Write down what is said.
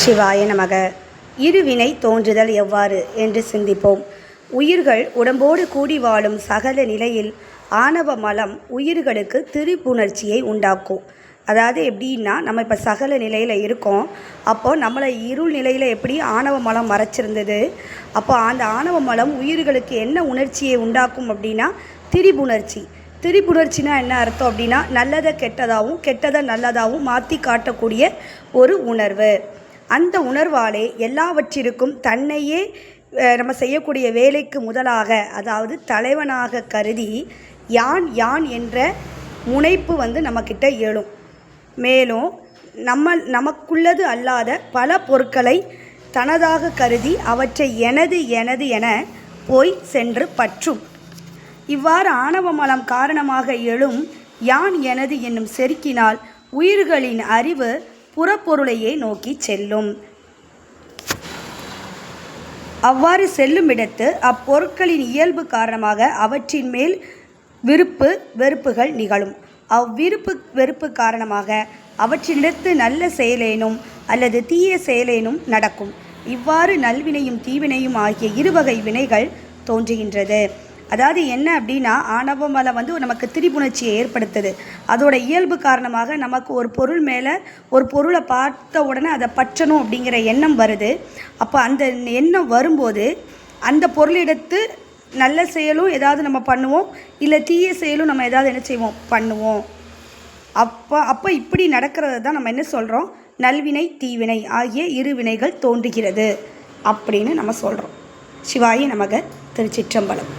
சிவாய நமக. இருவினை தோன்றுதல் எவ்வாறு? என்று சிந்திப்போம். உயிர்கள் உடம்போடு கூடி வாழும் சகல நிலையில் ஆணவ மலம் உயிர்களுக்கு திருப்புணர்ச்சியை உண்டாக்கும். அதாவது எப்படின்னா நம்ம இப்போ சகல நிலையில் இருக்கோம். அப்போது நம்மளை இருள் நிலையில் எப்படி ஆணவ மலம் மறைச்சிருந்தது? அப்போ அந்த ஆணவ மலம் உயிர்களுக்கு என்ன உணர்ச்சியை உண்டாக்கும் அப்படின்னா திரிபுணர்ச்சி. திரிபுணர்ச்சினா என்ன அர்த்தம் அப்படின்னா நல்லதை கெட்டதாகவும் கெட்டதை நல்லதாகவும் மாற்றி காட்டக்கூடிய ஒரு உணர்வு. அந்த உணர்வாலே எல்லாவற்றிற்கும் தன்னையே நம்ம செய்யக்கூடிய வேலைக்கு முதலாக அதாவது தலைவனாக கருதி யான் யான் என்ற முனைப்பு வந்து நம்மக்கிட்ட எழும். மேலும் நம்ம நமக்குள்ளது அல்லாத பல பொருட்களை தனதாக கருதி அவற்றை எனது எனது என போய் சென்று பற்றும். இவ்வாறு ஆணவ மலம் காரணமாக எழும் யான் எனது என்னும் செருக்கினால் உயிர்களின் அறிவு புறப்பொருளையே நோக்கி செல்லும். அவ்வாறு செல்லுமிடத்து அப்பொருட்களின் இயல்பு காரணமாக அவற்றின் மேல் விருப்பு வெறுப்புகள் நிகழும். அவ்விருப்பு வெறுப்பு காரணமாக அவற்றினிடத்து நல்ல செயலேனும் அல்லது தீய செயலேனும் நடக்கும். இவ்வாறு நல்வினையும் தீவினையும் ஆகிய இருவகை வினைகள் தோன்றுகின்றது. அதாவது என்ன அப்படின்னா ஆணவ மலை வந்து நமக்கு திரிபுணர்ச்சியை ஏற்படுத்துது. அதோட இயல்பு காரணமாக நமக்கு ஒரு பொருள் மேலே ஒரு பொருளை பார்த்த உடனே அதை பற்றணும் அப்படிங்கிற எண்ணம் வருது. அப்போ அந்த எண்ணம் வரும்போது அந்த பொருளிடத்து நல்ல செயலும் ஏதாவது நம்ம பண்ணுவோம் இல்லை தீய செயலும் நம்ம ஏதாவது என்ன செய்வோம்? பண்ணுவோம். அப்போ அப்போ இப்படி நடக்கிறது தான் நம்ம என்ன சொல்கிறோம் நல்வினை தீவினை ஆகிய இரு வினைகள் தோன்றுகிறது அப்படின்னு நம்ம சொல்கிறோம் சிவாயி நமக திருச்சிற்றம்பலம்.